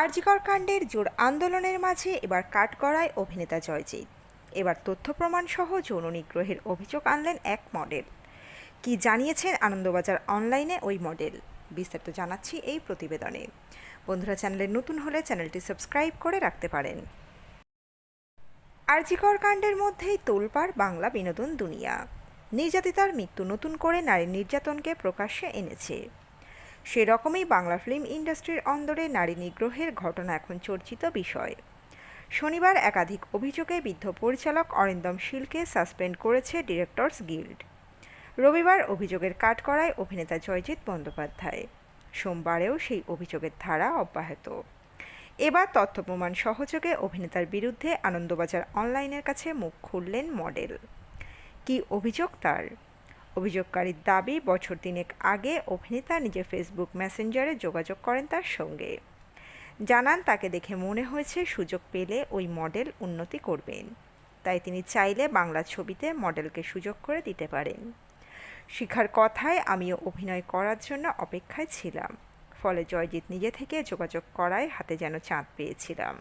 আরজিকর কাণ্ডের জোর আন্দোলনের মাঝে এবার কাঠগড়ায় অভিনেতা জয়জিৎ। এবার তথ্য প্রমাণ সহ যৌন নিগ্রহের অভিযোগ আনলেন এক মডেল। কি জানিয়েছেন আনন্দবাজার অনলাইনে ওই মডেল? বিস্তারিত জানাচ্ছি এই প্রতিবেদনে। বন্ধুরা, চ্যানেলে নতুন হলে চ্যানেলটি সাবস্ক্রাইব করে রাখতে পারেন। আরজিকর কাণ্ডের মধ্যেই তোলপাড় বাংলা বিনোদন দুনিয়া। নির্যাতিতার মৃত্যু নতুন করে নারী নির্যাতনকে প্রকাশ্যে এনেছে। সেরকমই বাংলা ফিল্ম ইন্ডাস্ট্রির অন্দরে নারী নিগ্রহের ঘটনা এখন চর্চিত বিষয়। শনিবার একাধিক অভিযোগে বিদ্ধ পরিচালক অরিন্দম শীলকে সাসপেন্ড করেছে ডিরেক্টরস গিল্ড। রবিবার অভিযোগের কাঠকড়ায় অভিনেতা জয়জিৎ বন্দ্যোপাধ্যায়। সোমবারেও সেই অভিযোগের ধারা অব্যাহত। এবার তথ্য প্রমাণ সহযোগে অভিনেতার বিরুদ্ধে আনন্দবাজার অনলাইনের কাছে মুখ খুললেন মডেল। কি অভিযোগ তার? অভিযোগকারীর দাবি, বছর তিনেক আগে অভিনেতা নিজের ফেসবুক মেসেঞ্জারে যোগাযোগ করেন তার সঙ্গে। জানান, তাকে দেখে মনে হয়েছে সুযোগ পেলে ওই মডেল উন্নতি করবেন। তাই তিনি চাইলে বাংলা ছবিতে মডেলকে সুযোগ করে দিতে পারেন। শিখার কথায় আমিও অভিনয় করার জন্য অপেক্ষায় ছিলাম। ফলে জয়জিৎ নিজে থেকে যোগাযোগ করায় হাতে যেন চাঁদ পেয়েছিলাম।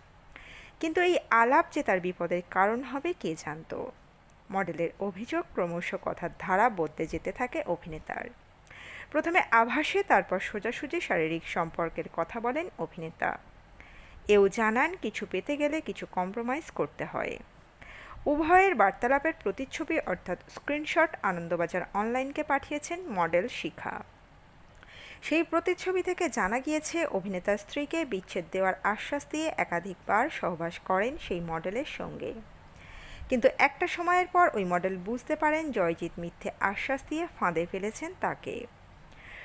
কিন্তু এই আলাপ যে তার বিপদের কারণ হবে কে জানতো? মডেলের অভিযোগ ক্রমশ কথার ধারা বদলে যেতে থাকে অভিনেতার। প্রথমে আভাসে, তারপর সোজাসুজি শারীরিক সম্পর্কের কথা বলেন অভিনেতা। এও জানান, কিছু পেতে গেলে কিছু কম্প্রোমাইজ করতে হয়। উভয়ের বার্তালাপের প্রতিচ্ছবি অর্থাৎ স্ক্রিনশট আনন্দবাজার অনলাইনকে পাঠিয়েছেন মডেল শিখা। সেই প্রতিচ্ছবি থেকে জানা গিয়েছে, অভিনেতার স্ত্রীকে বিচ্ছেদ দেওয়ার আশ্বাস দিয়ে একাধিকবার সহবাস করেন সেই মডেলের সঙ্গে। কিন্তু একটা সময়ের পর ওই মডেল বুঝতে পারেন জয়জিৎ মিথ্যে আশ্বাস দিয়ে ফাঁদে ফেলেছেন তাকে।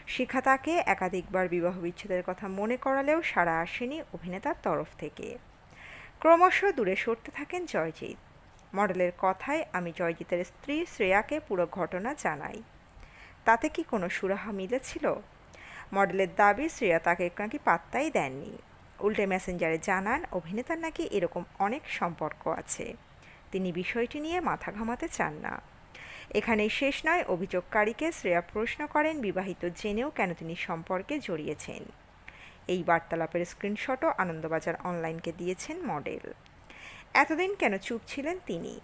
শিখা তাকে একাধিকবার বিবাহ বিচ্ছেদের কথা মনে করালেও সাড়া আসেনি অভিনেতার তরফ থেকে। ক্রমশ দূরে সরতে থাকেন জয়জিৎ। মডেলের কথায় আমি জয়জিতের স্ত্রী শ্রেয়াকে পুরো ঘটনা জানাই। তাতে কি কোনো সুরাহা মিলেছিল? মডেলের দাবি শ্রেয়া তাকে নাকি পাত্তাই দেননি। উল্টে মেসেঞ্জারে জানান, অভিনেতার নাকি এরকম অনেক সম্পর্ক আছে। বিষয়টি নিয়ে মাথা ঘামাতে চান না। এখানেই শেষ নয়, অভিযোগকারীকে শ্রেয়া প্রশ্ন করেন, বিবাহিত জেনেও কেন তিনি সম্পর্কে জড়িয়েছেন। এই বার্তালাপের স্ক্রিনশটও আনন্দবাজার অনলাইনকে দিয়েছেন মডেল। এতদিন কেন চুপ ছিলেন তিনি?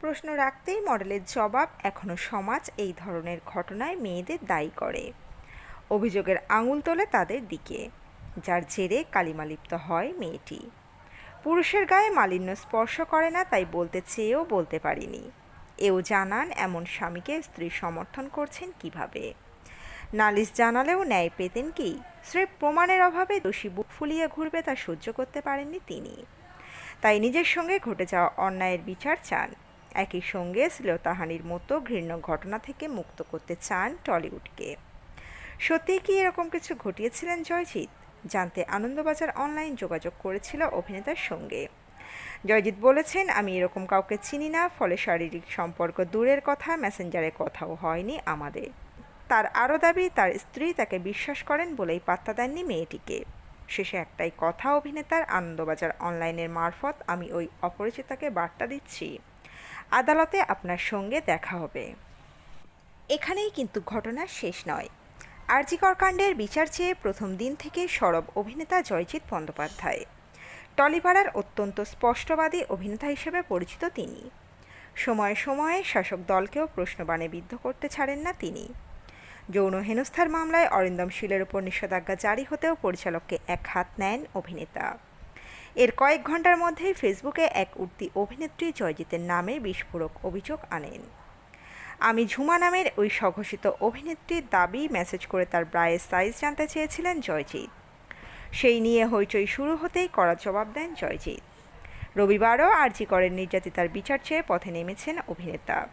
প্রশ্ন রাখতেই মডেলের জবাব এখনও সমাজ এই ধরনের ঘটনায় মেয়েদের দায়ী করে। অভিযোগের আঙুল তোলে তাদের দিকে। যার জেরে কালিমালিপ্ত হয় মেয়েটি। পুরুষের গায়ে মালিন্য স্পর্শ করে না, তাই বলতে চেয়েও বলতে পারিনি। এও জানান, এমন স্বামীকে স্ত্রী সমর্থন করছেন কীভাবে? নালিশ জানালেও ন্যায় পেতেন কি? স্রেফ প্রমাণের অভাবে দোষী বুক ফুলিয়ে ঘুরবে তা সহ্য করতে পারেননি তিনি। তাই নিজের সঙ্গে ঘটে যাওয়া অন্যায়ের বিচার চান। একই সঙ্গে শ্লীলতাহানির মতো ঘৃণ্য ঘটনা থেকে মুক্ত করতে চান টলিউডকে। সত্যিই কি এরকম কিছু ঘটিয়েছিলেন জয়জিৎ? জানতে আনন্দবাজার অনলাইন যোগাযোগ করেছিল অভিনেতার সঙ্গে। জয়জিৎ বলেছেন, আমি এরকম কাউকে চিনি না, ফলে শারীরিক সম্পর্ক দূরের কথা, মেসেঞ্জারে কথাও হয়নি আমাদের। তার আরও দাবি, তার স্ত্রী তাকে বিশ্বাস করেন বলেই পাত্তা দেননি মেয়েটিকে। শেষে একটাই কথা অভিনেতার, আনন্দবাজার অনলাইনের মারফত আমি ওই অপরিচিতাকে বার্তা দিচ্ছি। আদালতে আপনার সঙ্গে দেখা হবে। এখানেই কিন্তু ঘটনা শেষ নয়। আরজিকর কাণ্ডের বিচার চেয়ে প্রথম দিন থেকে সরব অভিনেতা জয়জিৎ বন্দ্যোপাধ্যায়। টলিপাড়ার অত্যন্ত স্পষ্টবাদী অভিনেতা হিসেবে পরিচিত তিনি। সময়ে সময়ে শাসক দলকেও প্রশ্নবাণে বিদ্ধ করতে ছাড়েন না তিনি। যৌন হেনস্থার মামলায় অরিন্দম শীলের উপর নিষেধাজ্ঞা জারি হতেও পরিচালককে এক হাত নেন অভিনেতা। এর কয়েক ঘণ্টার মধ্যেই ফেসবুকে এক উঠতি অভিনেত্রী জয়জিতের নামে বিস্ফোরক অভিযোগ আনেন। আমি ঝুমা নামের ওই স্বঘোষিত অভিনেত্রীর দাবি মেসেজ করে তার ব্রায়ের সাইজ জানতে চেয়েছিলেন জয়জিৎ। সেই নিয়ে হইচই শুরু হতেই কড়া জবাব দেন জয়জিৎ। রবিবারও আরজি করেন নির্যাতিতার বিচার চেয়ে পথে নেমেছেন অভিনেতা।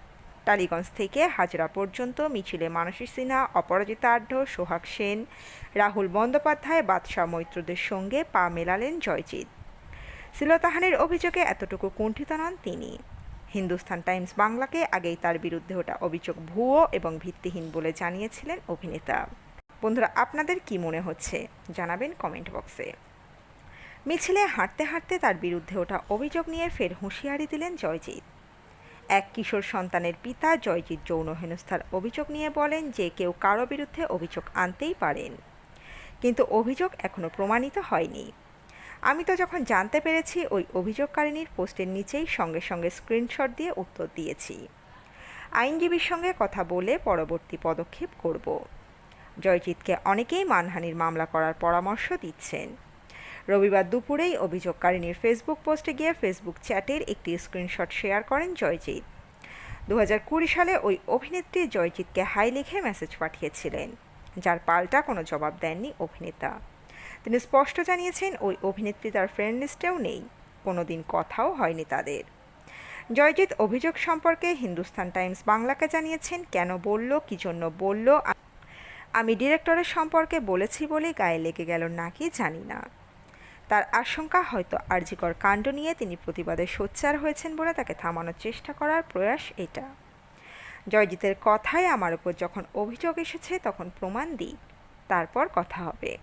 টালিগঞ্জ থেকে হাজরা পর্যন্ত মিছিলে মানসী সিনহা, অপরাজিতা আঢ্য সোহাগ সেন, রাহুল বন্দ্যোপাধ্যায়, বাদশাহ মৈত্রদের সঙ্গে পা মেলালেন জয়জিৎ। সিলতাহানের অভিযোগে এতটুকু কুণ্ঠিত নন তিনি। হিন্দুস্তান টাইমস বাংলাকে আগেই তার বিরুদ্ধে ওটা অভিযোগ ভুয়ো এবং ভিত্তিহীন বলে জানিয়েছিলেন অভিনেতা। বন্ধুরা, আপনাদের কি মনে হচ্ছে? জানাবেন কমেন্ট বক্সে। মিছিলে হাঁটতে হাঁটতে তার বিরুদ্ধে ওঠা অভিযোগ নিয়ে ফের হুঁশিয়ারি দিলেন জয়জিৎ। এক কিশোর সন্তানের পিতা জয়জিৎ যৌন হেনস্থার অভিযোগ নিয়ে বলেন যে কেউ কারও বিরুদ্ধে অভিযোগ আনতেই পারেন। কিন্তু অভিযোগ এখনও প্রমাণিত হয়নি। আমি তো যখন জানতে পেরেছি, ওই অভিযোগকারিনীর পোস্টের নিচেই সঙ্গে সঙ্গে স্ক্রিনশট দিয়ে উত্তর দিয়েছি। আইনজীবীর সঙ্গে কথা বলে পরবর্তী পদক্ষেপ করব। জয়জিৎকে অনেকেই মানহানির মামলা করার পরামর্শ দিচ্ছেন। রবিবার দুপুরেই অভিযোগকারিনীর ফেসবুক পোস্টে গিয়ে ফেসবুক চ্যাটের একটি স্ক্রিনশট শেয়ার করেন জয়জিৎ। দু সালে ওই অভিনেত্রী জয়জিৎকে হাই লিখে মেসেজ পাঠিয়েছিলেন, যার পাল্টা কোনো জবাব দেননি অভিনেতা। তিনি স্পষ্ট জানিয়েছেন ওই অভিনেত্রী তার ফ্রেন্ড লিস্টেও নেই। কোনো দিন কথাও হয়নি তাদের। জয়জিৎ অভিযোগ সম্পর্কে হিন্দুস্তান টাইমস বাংলাকে জানিয়েছেন, কেন বলল, কী জন্য বলল আমি ডিরেক্টরের সম্পর্কে বলেছি বলে গায়ে লেগে গেল নাকি জানি না। তার আশঙ্কা হয়তো আরজিকর কাণ্ড নিয়ে তিনি প্রতিবাদে সোচ্চার হয়েছেন বলে তাকে থামানোর চেষ্টা করার প্রয়াস এটা। জয়জিতের কথায় আমার উপর যখন অভিযোগ এসেছে তখন প্রমাণ দিই। তারপর কথা হবে।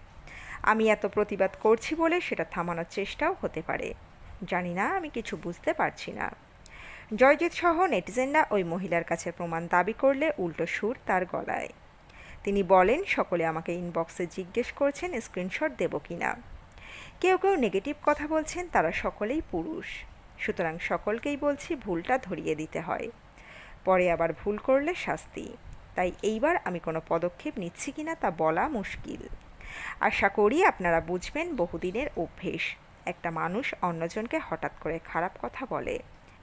আমি এত প্রতিবাদ করছি বলে সেটা থামানোর চেষ্টাও হতে পারে। জানি না, আমি কিছু বুঝতে পারছি না। জয়জিৎ সহ নেটিজেনরা ওই মহিলার কাছে প্রমাণ দাবি করলে উল্টো সুর তার গলায়। তিনি বলেন, সকলে আমাকে ইনবক্সে জিজ্ঞেস করছেন স্ক্রিনশট দেব কি না কেউ কেউ নেগেটিভ কথা বলছেন, তারা সকলেই পুরুষ। সুতরাং সকলকেই বলছি ভুলটা ধরিয়ে দিতে হয়। পরে আবার ভুল করলে শাস্তি। তাই এইবার আমি কোনো পদক্ষেপ নিচ্ছি কিনা তা বলা মুশকিল। আশা করি আপনারা বুঝবেন বহুদিনের অভ্যেস। একটা মানুষ অন্যজনকে হঠাৎ করে খারাপ কথা বলে,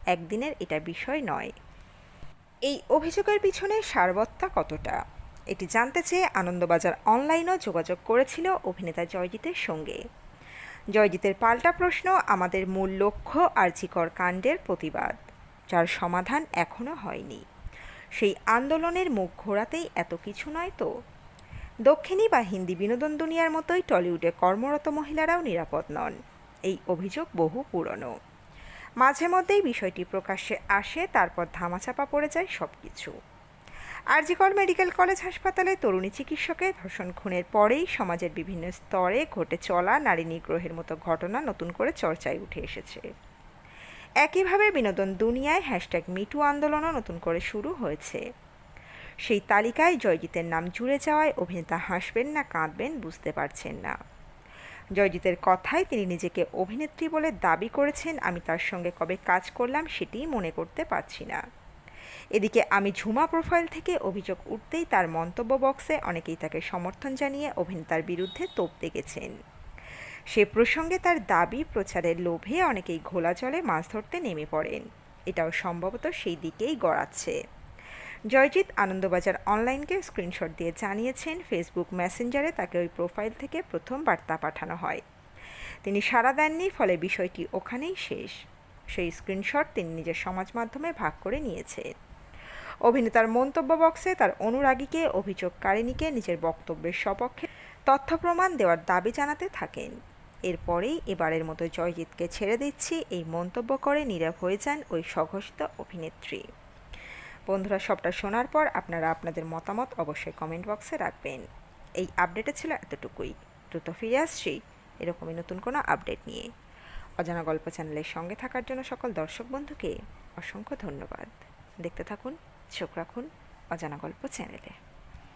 একদিনের এটা বিষয় নয়। এই অভিযোগের পিছনে সারবত্তা কতটা? এটি জানতে চেয়ে আনন্দবাজার অনলাইনও যোগাযোগ করেছিল অভিনেতা জয়জিতের সঙ্গে। জয়জিতের পাল্টা প্রশ্ন, আমাদের মূল লক্ষ্য আর্জিকর কাণ্ডের প্রতিবাদ, যার সমাধান এখনও হয়নি। সেই আন্দোলনের মুখ ঘোরাতেই এত কিছু নয় তো? দক্ষিণী বা হিন্দি বিনোদন দুনিয়ার মতোই টলিউডে কর্মরত মহিলারাও নিরাপদ নন। এই অভিযোগ বহু পুরনো। মাঝে মধ্যেই বিষয়টি প্রকাশ্যে আসে, তারপর ধামাচাপা পড়ে যায় সব কিছু আরজিকর মেডিকেল কলেজ হাসপাতালে তরুণী চিকিৎসকের ধর্ষণ খুনের পরেই সমাজের বিভিন্ন স্তরে ঘটে চলা নারী নিগ্রহের মতো ঘটনা নতুন করে চর্চায় উঠে এসেছে। একইভাবে বিনোদন দুনিয়ায় হ্যাশট্যাগ মিটু আন্দোলনও নতুন করে শুরু হয়েছে। সেই তালিকায় জয়জিতের নাম জুড়ে যাওয়ায় অভিনেতা হাসবেন না, কাঁদবেন, বুঝতে পারছেন না। জয়জিতের কথায় তিনি নিজেকে অভিনেত্রী বলে দাবি করেছেন, আমি তার সঙ্গে কবে কাজ করলাম সেটিই মনে করতে পারছি না। এদিকে আমি ঝুমা প্রোফাইল থেকে অভিযোগ উঠতেই তার মন্তব্য বক্সে অনেকেই তাকে সমর্থন জানিয়ে অভিনেতার বিরুদ্ধে তোপ দেখেছেন। সে প্রসঙ্গে তার দাবি, প্রচারের লোভে অনেকেই ঘোলা জলে মাছ ধরতে নেমে পড়েন। এটাও সম্ভবত সেই দিকেই গড়াচ্ছে। জয়জিৎ আনন্দবাজার অনলাইনকে স্ক্রিনশট দিয়ে জানিয়েছেন, ফেসবুক মেসেঞ্জারে তাকে ওই প্রোফাইল থেকে প্রথম বার্তা পাঠানো হয়। তিনি সাড়া দেননি, ফলে বিষয়টি ওখানেই শেষ। সেই স্ক্রিনশট তিনি নিজের সমাজ মাধ্যমে ভাগ করে নিয়েছেন অভিনেতার মন্তব্য বক্সে তার অনুরাগীকে অভিযোগকারিণীকে নিজের বক্তব্যের সপক্ষে তথ্য প্রমাণ দেওয়ার দাবি জানাতে থাকেন। এরপরেই এবারের মতো জয়জিৎকে ছেড়ে দিচ্ছি, এই মন্তব্য করে নীরব হয়ে যান ওই সঘোষিত অভিনেত্রী। বন্ধুরা, সবটা শোনার পর আপনারা আপনাদের মতামত অবশ্যই কমেন্ট বক্সে রাখবেন। এই আপডেটে ছিল এতটুকুই। দ্রুত ফিরে আসছি এরকমই নতুন কোনো আপডেট নিয়ে। অজানা গল্প চ্যানেলের সঙ্গে থাকার জন্য সকল দর্শক বন্ধুকে অসংখ্য ধন্যবাদ। দেখতে থাকুন, চোখ রাখুন অজানা গল্প চ্যানেলে।